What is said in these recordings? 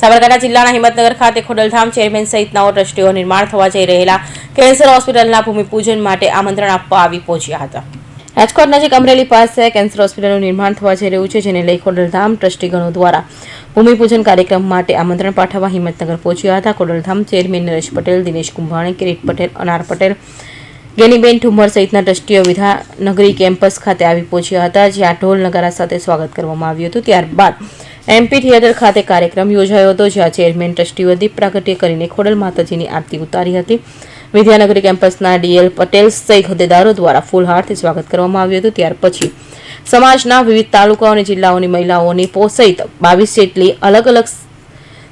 સાબરકાંઠા જિલ્લાના હિંમતનગર ખાતે ખોડલધામ ચેરમેન સહિતનાઓ ટ્રસ્ટીઓ નિર્માણ થવા જઈ રહેલા કેન્સર હોસ્પિટલના ભૂમિપૂજન માટે આમંત્રણ આપવા આવી પહોંચ્યા હતા. રાજકોટ નજીક અમરેલી પાસે કેન્સર હોસ્પિટલનું નિર્માણ થવા જઈ રહ્યું છે, જેને લઈ ખોડલધામ ટ્રસ્ટીગણો દ્વારા ભૂમિપૂજન કાર્યક્રમ માટે આમંત્રણ પાઠવવા હિંમતનગર પહોંચ્યા હતા. ખોડલધામ ચેરમેન નરેશ પટેલ, દિનેશ કુંભાણી, કિરીટ પટેલ, અનાર પટેલ ગેનીબેન ઠુમર સહિતના ટ્રસ્ટીઓ વિધાનગરી કેમ્પસ ખાતે આવી પહોંચ્યા હતા જ્યાં ઢોલ નગારા સાથે સ્વાગત કરવામાં આવ્યું હતું. ત્યારબાદ એમપી થિયેટર ખાતે કાર્યક્રમ યોજાયો હતો, જ્યાં ચેરમેન ટ્રસ્ટીઓ દીપ પ્રાગટ્ય કરીને ખોડલ માતાજીની આરતી ઉતારી હતી. વિદ્યાનગરી કેમ્પસના ડીએલ પટેલ સહિત હોદ્દેદારો દ્વારા ફૂલહારથી સ્વાગત કરવામાં આવ્યું હતું. ત્યાર પછી સમાજના વિવિધ તાલુકાઓ અને જિલ્લાઓની મહિલાઓની પો સહિત બાવીસ જેટલી અલગ અલગ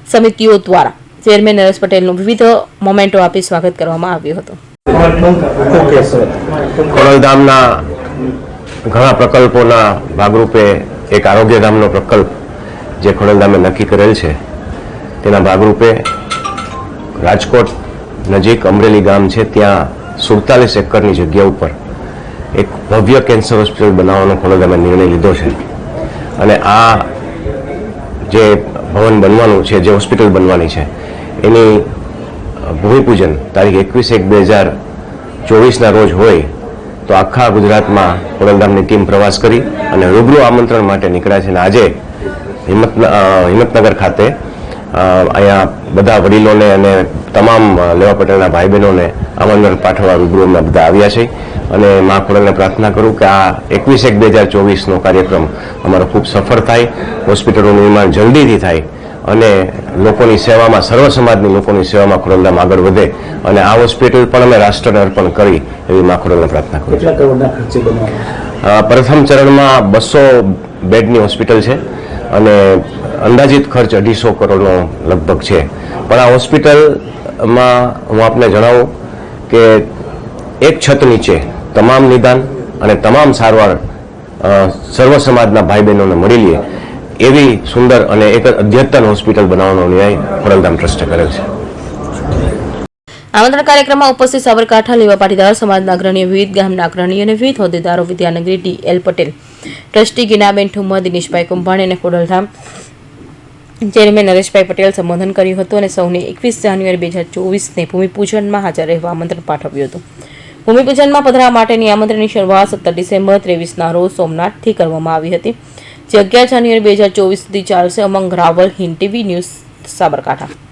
સમિતિઓ દ્વારા ચેરમેન નરેશ પટેલનું વિવિધ મોમેન્ટો આપી સ્વાગત કરવામાં આવ્યું હતું. ખોડલધામના ઘણા પ્રકલ્પોના ભાગરૂપે એક આરોગ્યધામનો પ્રકલ્પ જે ખોડલધામે નક્કી કરેલ છે, તેના ભાગરૂપે રાજકોટ નજીક અમરેલી ગામ છે, ત્યાં સુડતાલીસ એકરની જગ્યા ઉપર એક ભવ્ય કેન્સર હોસ્પિટલ બનાવવાનો ખોડલધામે નિર્ણય લીધો છે. અને આ જે ભવન બનવાનું છે, જે હોસ્પિટલ બનવાની છે, એની ભૂમિપૂજન, તારીખ એકવીસ એક બે હજાર ચોવીસના રોજ હોય, તો આખા ગુજરાતમાં ખોડલધામની ટીમ પ્રવાસ કરી અને રૂબરૂ આમંત્રણ માટે નીકળ્યા છે. અને આજે હિંમત હિંમતનગર ખાતે અહીંયા બધા વડીલોને અને તમામ લેવા પટેલના ભાઈ બહેનોને આમંત્રણ પાઠવવા રૂબરૂ અમે બધા આવ્યા છે અને મા ખોડલને પ્રાર્થના કરું કે આ એકવીસ એક બે હજાર ચોવીસનો કાર્યક્રમ અમારો ખૂબ સફળ થાય, હોસ્પિટલોનું નિર્માણ જલ્દીથી થાય અને લોકોની સેવામાં સર્વ સમાજની લોકોની સેવામાં ખોડલધામ આગળ વધે અને આ હોસ્પિટલ પણ અમે રાષ્ટ્રને અર્પણ કરી એવી મા ખોડલને પ્રાર્થના કરું છું. પ્રથમ ચરણમાં બસો બેડની હોસ્પિટલ છે અને અંદાજિત ખર્ચ અઢીસો કરોડનો લગભગ છે. પણ આ હોસ્પિટલમાં હું આપને જણાવું કે એક છત નીચે તમામ નિદાન અને તમામ સારવાર સર્વ સમાજના ભાઈ બહેનોને મળી લે. એવી સુંદર અને એક અધ્યતન હોસ્પિટલ બનાવવાનો ન્યાય ખોડલધામ ટ્રસ્ટે કરેલ છે. આમંત્રણ કાર્યક્રમમાં ઉપસ્થિત સાબરકાંઠા લેવા પાટીદાર, સમાજના અગ્રણીઓ, વિવિધ ગામના અગ્રણીઓ અને વિવિધ હોદ્દેદારો, Vidyanagari D L Patel, trustee Ginaben Thummar, Dineshbhai Kumbhani અને ખોડલધામ ચેરમેન નરેશભાઈ પટેલ સંબોધન કર્યું હતું અને સૌને એકવીસ જાન્યુઆરી બે હજાર ચોવીસને ભૂમિપૂજનમાં હાજર રહેવા આમંત્રણ પાઠવ્યું હતું. ભૂમિપૂજનમાં પધરા માટેની આમંત્રણની શરૂઆત સત્તર ડિસેમ્બર ત્રેવીસના રોજ સોમનાથથી કરવામાં આવી હતી. જે અગિયાર જાન્યુઆરી બે હજાર ચોવીસ સુધી ચાલશે અમંગ રાવલ હિન્દ ન્યૂઝ સાબરકાંઠા.